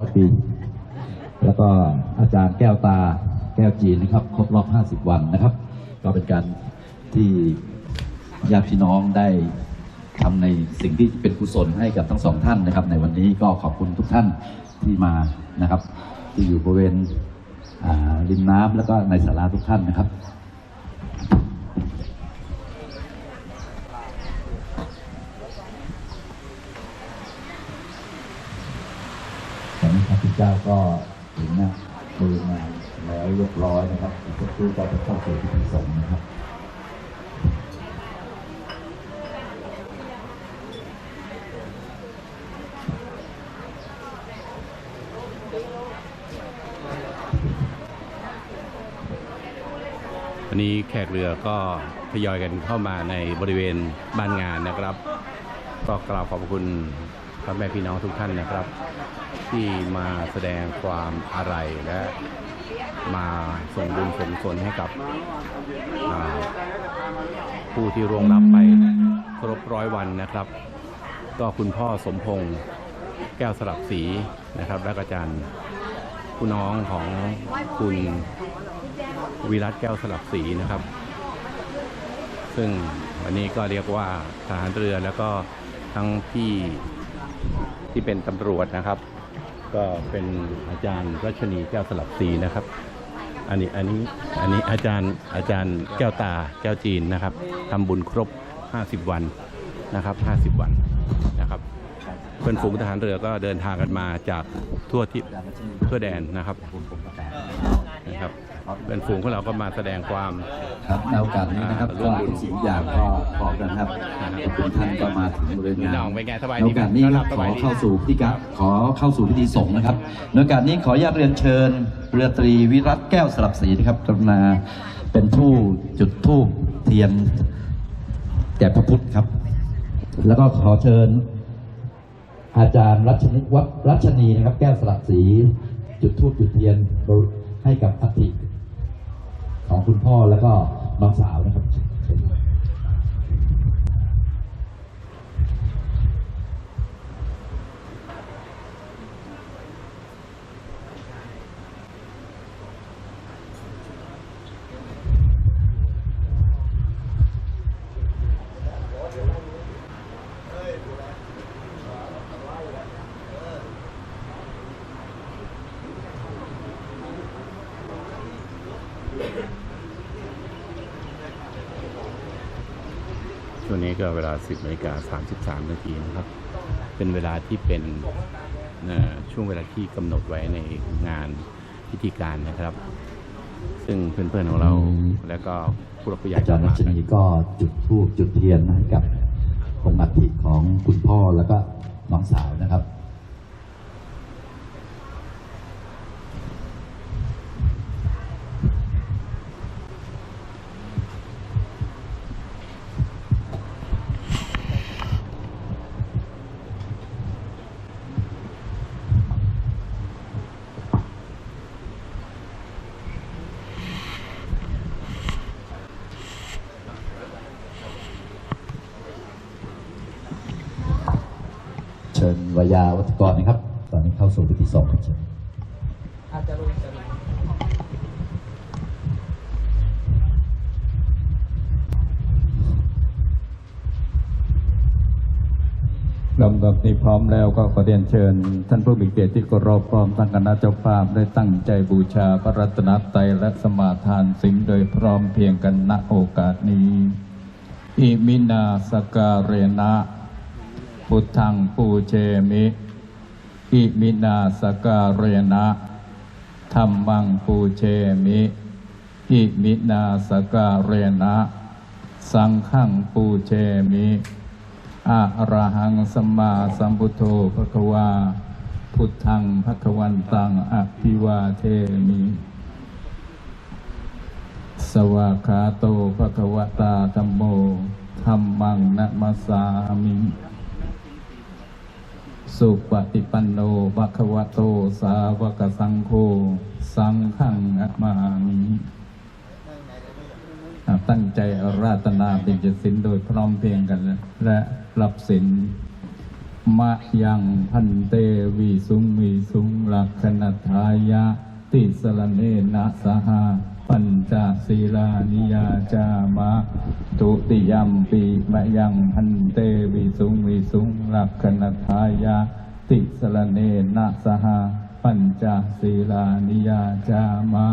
ร้อยปี แล้วก็อาจารย์แก้วตาแก้วจีนนะครับ ครบรอบ 50 วันนะครับ ก็เป็นการที่ญาติพี่น้องได้ทำในสิ่งที่เป็นกุศลให้กับทั้งสองท่านนะครับ ในวันนี้ก็ขอบคุณทุกท่านที่มานะครับ ที่อยู่บริเวณริมน้ำแล้วก็ในศาลาทุกท่านนะครับ ตอนนี้พระพุทธเจ้าก็ถึงนะบริงานแล้วเรียบร้อยนะครับอีกสักครู่ก็จะเข้าสู่พิธีสงฆ์นะครับวันนี้แขกเรือก็ทยอยกันเข้ามาในบริเวณบ้านงานนะครับ ก็กล่าวขอบคุณ พ่อแม่พี่น้องทุกท่านนะครับ ที่มาแสดงความอาลัยและมาส่งบุญส่งกุศลให้กับผู้ที่ร่วงรับไปครบร้อยวันนะครับ ก็คุณพ่อสมพงษ์แก้วสลับสีนะครับและอาจารย์ผู้น้องของคุณวิรัตแก้วสลับสีนะครับ ซึ่งวันนี้ก็เรียกว่าทหารเรือแล้วก็ทั้งพี่ ที่เป็นตำรวจนะครับ ก็เป็นอาจารย์รัชนีแก้วสลับสีนะครับ อันนี้อันนี้อันนี้อาจารย์อาจารย์แก้วตาแก้วจีนนะครับทำบุญครบ 50 วันนะครับ 50 วันนะครับเพื่อนฝูงทหารเรือก็เดินทางกันมาจากทั่วที่ทั่วแดนนะครับนะครับ เป็นฝูงของเราก็มาแสดงความ ครับในโอกาสนี้นะครับร่วมบุญสิ่งอย่างก็พร้อมกันครับขอบคุณท่านก็มาถึงบริเวณงานน้องเป็นไงสบายในดีโอไหมกาสนี้ต้อนครัรับบสขบาอยดีเข้าสู่พิธีการขอเข้าสู่พิธีสงฆ์นะครับในโอกาสนี้ขออนุญาตเรียนเชิญเรือตรีวิรัตแก้วสลับศรีนะครับกรุณาเป็นผู้จุดธูปเทียนแด่พระพุทธครับ แล้วก็ขอเชิญ อาจารย์รัชนิวัฒน์รัชนีนะครับ แก้วสลับสีจุดธูปจุดเทียนให้กับอัฐิ ของคุณพ่อแล้วก็น้องสาวนะครับ นี้ก็เวลา 10นาฬิกา33นาทีนะครับ เป็นเวลาที่เป็นเอ่อช่วงเวลาที่กำหนดไว้ในงานพิธีการนะครับ ซึ่งเพื่อนๆของเราอืมแล้วก็ผู้รับผู้ใหญ่อาจารย์รัมาชนีก็จุดธูปจุดเทียนให้กับองค์อัฐิของคุณพ่อแล้วก็น้องสาวนะครับ ชิญวายาวัตกรนะครับ ตอนนี้เข้าสู่พิธีสงครับเชิญลำดับนี้พร้อมแล้วก็ขอเรียนเชิญ ท่านผู้มีเกียรติที่เคารพพร้อมตั้งคณะเจ้าภาพได้ตั้งใจบูชาพระรัตนตรัยและสมาทานสิ่งโดยพร้อมเพียงกันณโอกาสนี้ อิมินาสการเรนะ พุทธังปูเชมิอิมินาสการเรนะธรรมังปูเชมิอิมินาสการเรนะ สังฆังปูเชมิอะระหังสัมมาสัมพุทโธภะควาพุทธังภะควันตังอภิวาเทมิ สวากาโตภะควตาธัมโมธัมมังนะมัสสามิ สุปฏิปันโนภะคะวะโตสาวกสังโฆสังฆังนะมามิตั้งใจอาราธนาเป็นจสินโดยพร้อมเพรียงกัน และรับสินมะยังพันเตวิสุงวิสุงลักขณทายะติสรเนนะสหา ปัญจศีลานิยาจามะตุติยัมปีมะยังพันเตวิสุงวิสุงลักขณทายะติสรณเนนะสหาปัญจศีลานิยาจามะ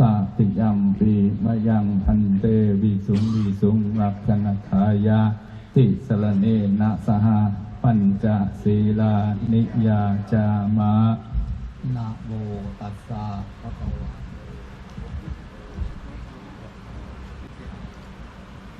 ตาติยัมปีมะยังพันเตวิสุงวิสุงลักขณทายะติสรณเนนะสหาปัญจศีลานิยาจามะนะโมตัสสะภะคะวะ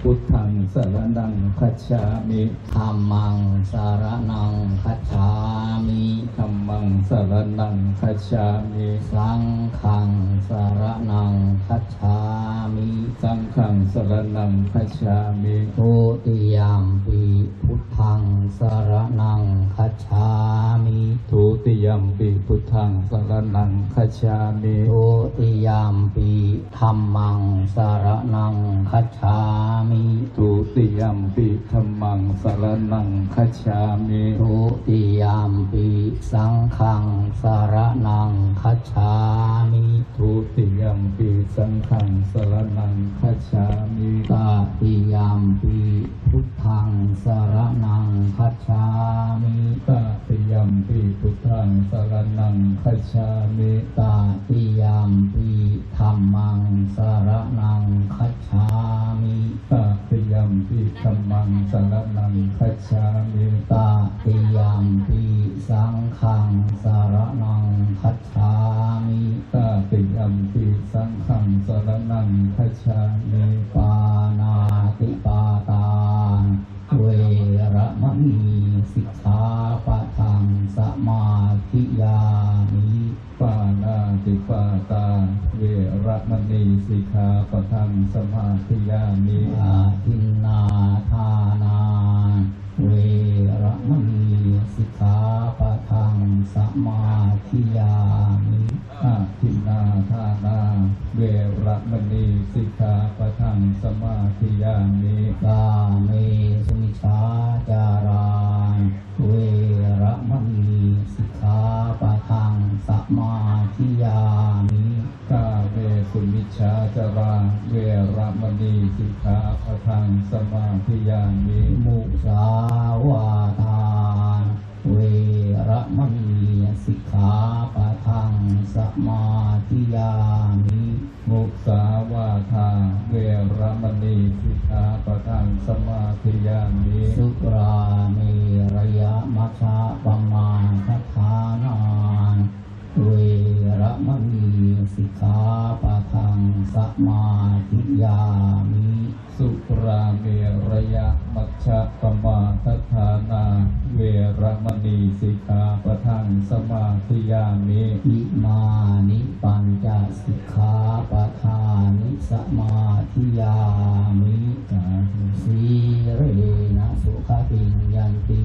พุทธังสรณังคัจฉามิธัมมังสารนังคัจฉามิธัมมังสรณังคัจฉามิสังฆังสารนังคัจฉามิสังฆังสรณังคัจฉามิทุติยามปีพุทธังสารนังคัจฉาม ติยัมปิพุทธังสรณังคัจฉามิทุติยามปีธรรมังสารนังคัจฉามิทุติยัมปิธัมมังสรณังคัจฉามิทุติยามปีสังฆังสารนังคัจฉามิทุติยัมปิสังฆังสรณังคัจฉามิตาติยามปีพุทธังสารนังคัจฉามิตาติยัม ปิพุทธังสรณังคัจฉามิตาติยามปีธรรมังสารนังคัจฉามิตาติยัมปิธัมมังสรณังคัจฉามิตาติยามปีสังฆังสารนังคัจฉามิตาติยัมปิสังฆังสรณังคัจฉามิปานาติปาตาเวระมณีสิกขา สมาธิยามิปานาติปาตา เวระมณีสิกขาปะทังสมาธิยามิอาทินนาทานา เวระมณีสิกขาปะทังสมาธิยามิอาทินนาทานา เวระมณีสิกขาปะทังสมาธิยามิ มาธิยามิกาเวสุมิชาจาราเวรมณีสิกขาปะทังสมาธิยามิมุสาวาทานเวรมณีสิกขาปะทังสมาธิยามิมุสาวาทาเวรมณีสิกขาปะทังสมาธิยามิสุราเมรยะมัชฌะปมาทฐานา สิกขาปะทังสมาธิยามิสุราเมรยะมัชฌะปมาทฐานา เวรมณีสิกขาปะทังสมาธิยามิอิมานิปัญจสิกขาปะทานิสมาธิยามิสีเรนะสุขติงยันติ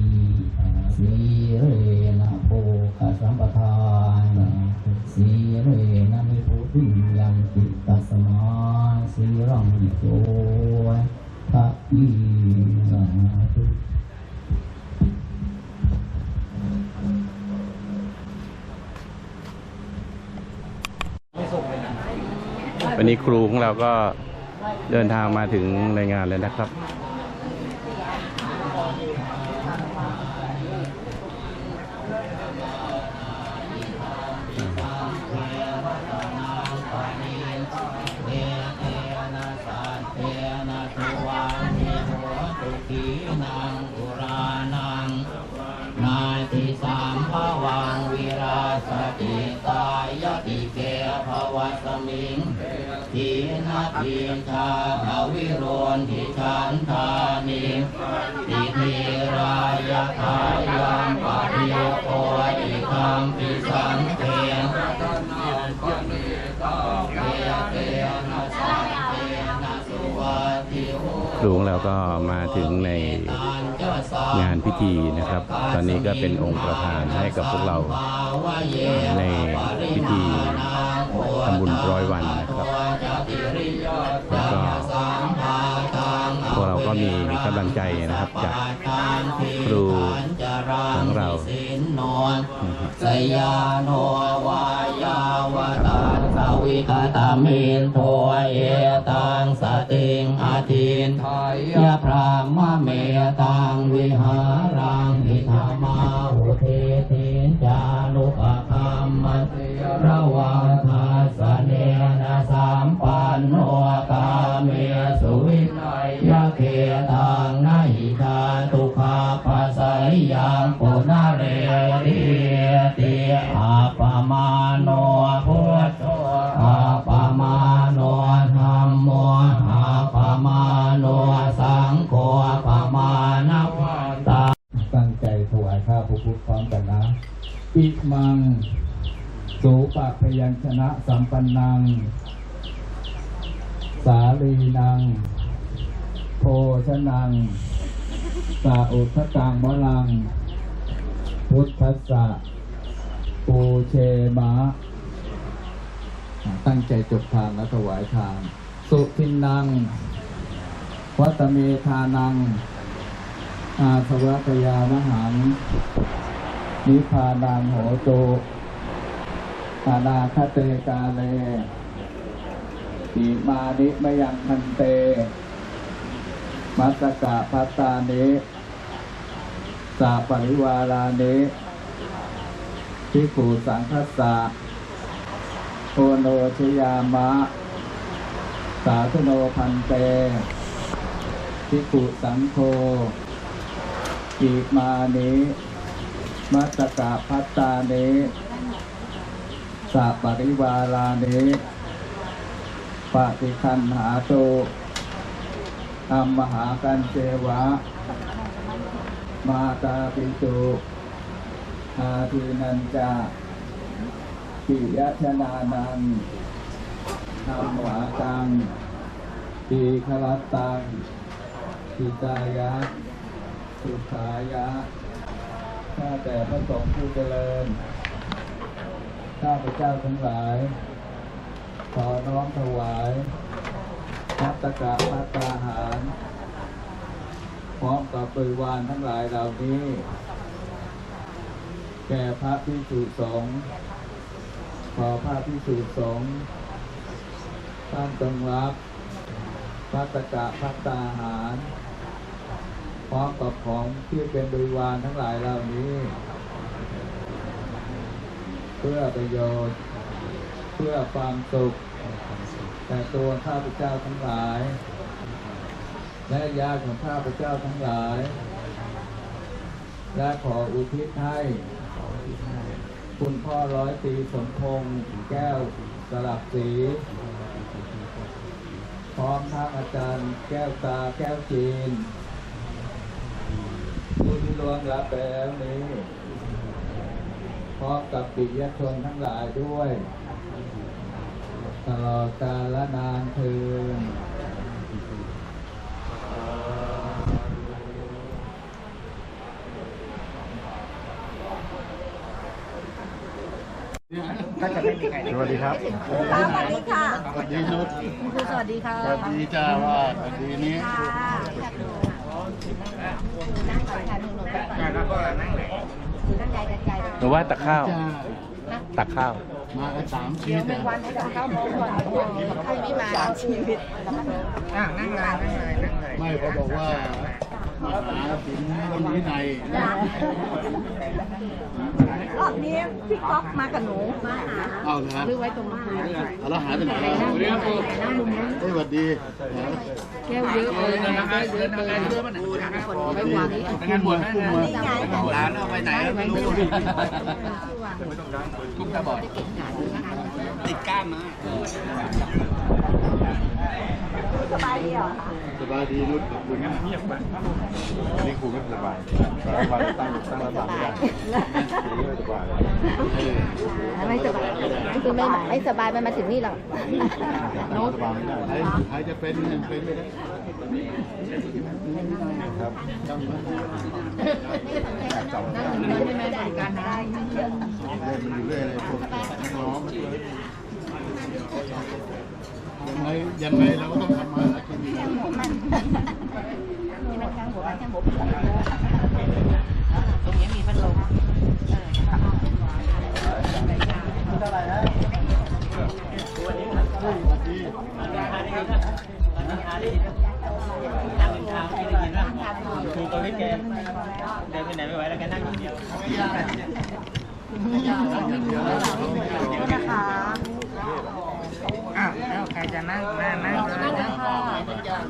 เราก็เดินทางมาถึงในงานเลยนะครับ นาทีชาอวิโรนทิฉันทานิติเทรายทายังปะริยโกอิคาตังปิสังเตนเตนะสังเตนะสุวัติโหหลวงเราก็มาถึงในงานพิธีนะครับ ตอนนี้ก็เป็นองค์ประธานให้กับพวกเราในพิธีทำบุญร้อยวันนะครับ ลังใจนะครับจากครูของเราสยานโนวายาวตาสวิคตามินโทเอตังสติงอาทินทายะพระมเมตังวิหาร สสยยังปุนาเรติติอาปมาโนพุทโธอาปมาโนธรรมโมอาปมาโนสังโฆอาปมานวัตาตั้งใจถวายข้าพระพุทธพร้อมกันนะอิมังสูปะพยัญชนะสัมปันนัง สาลีนัง โพชนัง สาอุทกังมะลัง พุทธสะปูเชมะ ตั้งใจจบทานและถวายทาน สุทินัง วัตเมธานัง อาสวัตยามหัง นิพพานังโหโตอานาคเตกาเลอิมานิมยังพันเต มัสกะพัตตานิสาปริวารานิพิขูสังคัสสะโอโนชยามะ สาธุโนพันเตพิขูสังโฆอิมานิมัสกะพัตตานิสัปริวารานิปฏิคันหาโต อัมมหากันเจวะ มาตาปิตุอาทีนันจาปิยชนานังธรรมวาตังปีคลัตตังปิตายะ สุขายะ ข้าแต่พระสงฆ์ผู้เจริญ ข้าพระเจ้าทั้งหลาย ขอน้อมถวาย พัตกะพัตตาหารพร้อมกับบริวารทั้งหลายเหล่านี้ แก่พระพิสุสงฆ์ขอพระพิสุสงฆ์ท่านจงรับพัตกะพัตาหารพร้อมกับของที่เป็นบริวารทั้งหลายเหล่านี้ เพื่อประโยชน์ เพื่อความสุข แต่ตัวข้าพเจ้าทั้งหลาย และญาติของข้าพเจ้าทั้งหลาย และขออุทิศให้คุณพ่อร้อยตีสมพงษ์แก้วสลับสีพร้อมทั้งอาจารย์แก้วตาแก้วจีนผู้ที่ร่วมรับไปแล้วนี้ พร้อมกับปิยชนทั้งหลายด้วย ตลอดกาลนานเทินสวัสดีครับค่ะสวัสดีค่ะ สวัสดีนุชคุณครูสวัสดีค่ะ สวัสดีจ้าว่าสวัสดีนี้ค่ะนั่งก่อนค่ะหนูหนูนั่งก่อนนั่งไหนนั่งใหญ่กันใหญ่หรือว่าตักข้าวจ้าตักข้าว มากันสามชีวิตเนี่ยวันให้กับข้าวหมูก่อนใครไม่มาชีวิตไม่เขาบอกว่า มาหาสินวันนี้ในรอบนี้พี่ก๊อกมากับหนูมาหาเอาเลยครับซื้อไว้ตรงบ้านเอาแล้วหายไปไหนแล้วเฮ้ยสวัสดีแก้วเยอะเลยนะแก้วเยอะเลยคนไปวางนี้กุ้มมากุ้มมานี่ไงร้านเอาไปไหนไม่รู้กุ้มตาบอดติดก้ามมาสบายดีเหรอ สบายดีรุ่นขอบคุณเงียบไปนี่ครูไม่สบายสบายตั้งตั้งระดับไม่ได้ไม่สบายไม่สบายคือไม่ไม่สบายมันมาถึงนี่หรอกโน้ตสบายไม่ได้ใครใครจะเป็นเนี่ยเป็นไม่ได้ครับต้องมีจับได้ไม่ได้การได้มันอยู่เรื่อยเลยพวกนักร้อง ยังไงยังไงเราก็ต้องทำมาหากินต